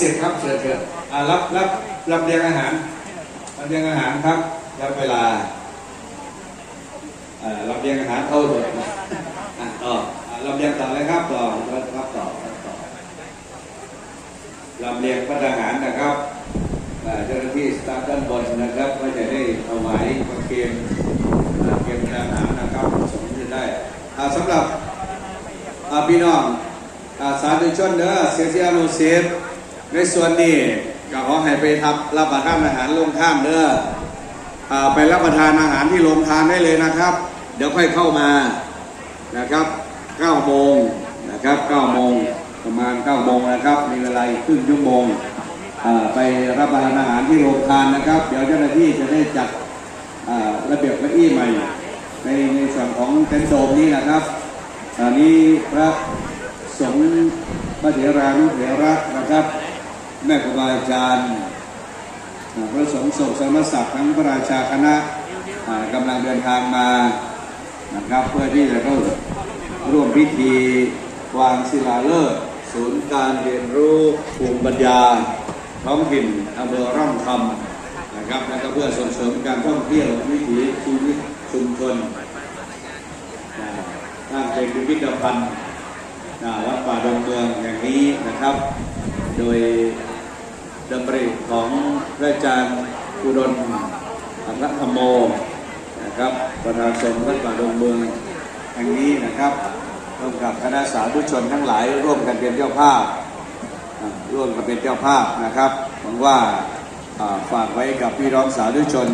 ศิษย์ครับเชิญเชิญอ่ารับรับรับเรียงอาหารรับเรียงอาหารครับรับเวลาอารับเรียงอาหารเข้าเลยอะต่ออารับเรียงต่อเลยครับต่อรับต่อรับต่อรับเรียงพัฒหารนะครับอาเจ้าหน้าที่สตาฟด้านบนนะครับก็จะได้เอาไว้มาเกมเกมอาหารนะครับสมจะได้อาสำหรับอาพี่น้องอาสาธุชนเด้อเสียเสียโนเซฟ ในส่วนนี้ก็ขอให้ไปทับรับประทานอาหารลงท่ามเด้ออไปรับประทานอาหารที่โรงทานได้เลยนะครับ เดี๋ยวค่อยเข้ามานะครับ9โมงนะครับ9โมงประมาณ9โมงนะครับ มีเวลาครึ่งชั่วโมงไปรับประทานอาหารที่โรงทานนะครับ เดี๋ยวเจ้าหน้าที่จะได้จัดระเบียบเก้าอี้ใหม่ ในในส่วนของเต็นท์โดมนี้นะครับอันนี้พระสงฆ์พระเถรานุเถระนะครับ แม่ครูบาอาจารย์พระสงฆ์ศกสมศักดิ์ทั้งพระราชาคณะอ่ากำลังเดินทางมานะครับเพื่อที่จะเข้าร่วมพิธีวางศิลาฤกษ์ศูนย์การเรียนรู้ภูมิปัญญาท้องถิ่นอำเภอร่องคำนะครับแล้วก็เพื่อส่งเสริมการท่องเที่ยววิถีชีวิตชุมชนตั้งเป็นพิพิธภัณฑ์วัดป่าดงเมืองอย่างนี้นะครับ โดย ดำริของพระอาจารย์อุดมอัครธรรมโมนะครับประธานสงฆ์วัดป่าดงเมืองแห่งนี้นะครับร่วมกับคณะสาธุชนทั้งหลาย ร่วมกันเป็นเจ้าภาพร่วมกันเป็นเจ้าภาพนะครับหวังว่าอ่าฝากไว้กับพี่น้องสาธุชน